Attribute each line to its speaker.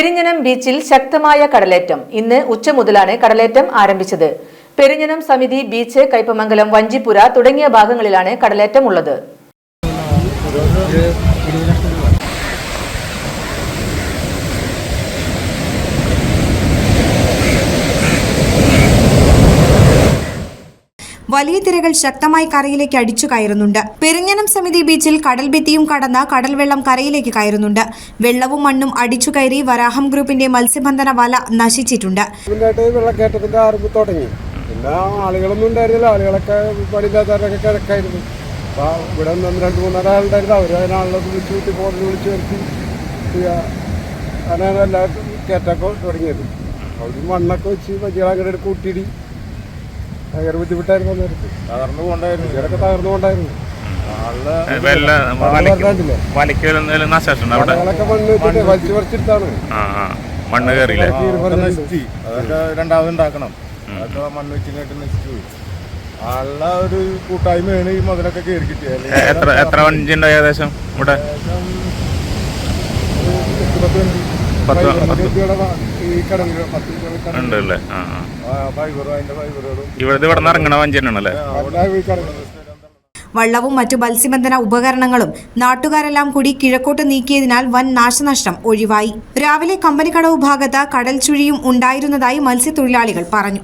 Speaker 1: പെരിഞ്ഞനം ബീച്ചിൽ ശക്തമായ കടലേറ്റം. ഇന്ന് ഉച്ച മുതലാണ് കടലേറ്റം ആരംഭിച്ചത്. പെരിഞ്ഞനം സമിതി ബീച്ച് കൈപ്പമംഗലം വഞ്ചിപ്പുര തുടങ്ങിയ ഭാഗങ്ങളിലാണ് കടലേറ്റം ഉള്ളത്.
Speaker 2: വലിയ തിരകൾ ശക്തമായി കരയിലേക്ക് അടിച്ചു കയറുന്നുണ്ട്. പെരിഞ്ഞനം സമിതി ബീച്ചിൽ കടൽ ഭിത്തിയും കടന്ന് കടൽ വെള്ളം കരയിലേക്ക് കയറുന്നുണ്ട്. വെള്ളവും മണ്ണും അടിച്ചു കയറി വരാഹം ഗ്രൂപ്പിന്റെ മത്സ്യബന്ധന വല നശിച്ചിട്ടുണ്ട്.
Speaker 3: പിന്നെ ആളുകളൊന്നും ആളുകളൊക്കെ പണിയില്ലാത്തവരൊക്കെ കിഴക്കായിരുന്നു അപ്പൊ ഇവിടെ നിന്ന് രണ്ട് എല്ലാവർക്കും കയറ്റൊക്കെ തുടങ്ങിയത്. അവർ മണ്ണൊക്കെ വെച്ച് വജികളങ്ങനെ കൂട്ടിയിടി. ഭയങ്കര ബുദ്ധിമുട്ടായിരുന്നു
Speaker 4: തകർന്നു പോണ്ടായിരുന്നു
Speaker 3: ഇവരൊക്കെ തകർന്നു കൊണ്ടായിരുന്നു മണ്ണ് വെച്ചിട്ട് വലിച്ചു പറിച്ചെടുത്താണ്
Speaker 5: ആ ആ. മണ്ണ് കയറിയില്ലേ?
Speaker 4: അതൊക്കെ രണ്ടാമത് ഉണ്ടാക്കണം. അതൊക്കെ മണ്ണ് നശിച്ചു ആളുടെ ഒരു കൂട്ടായ്മയാണ് ഈ മുതലൊക്കെ കയറി കിട്ടിയത്.
Speaker 5: എത്ര എത്ര വഞ്ചി ഉണ്ടായി ഏകദേശം ഇവിടെ? പത്ത്
Speaker 3: ഈ കടലിൽ പത്ത് കടൽ
Speaker 5: ഉണ്ട് ആ ഇവിടുത്തെ ഇവിടെ നിന്ന് ഇറങ്ങണ
Speaker 3: വഞ്ചനാണല്ലേ
Speaker 2: വള്ളവും മറ്റു മത്സ്യബന്ധന ഉപകരണങ്ങളും നാട്ടുകാരെല്ലാം കൂടി കിഴക്കോട്ട് നീക്കിയതിനാൽ വൻ നാശനഷ്ടം ഒഴിവായി. രാവിലെ കമ്പനിക്കടവ് ഭാഗത്ത് കടൽ ചുഴിയും ഉണ്ടായിരുന്നതായി മത്സ്യത്തൊഴിലാളികൾ പറഞ്ഞു.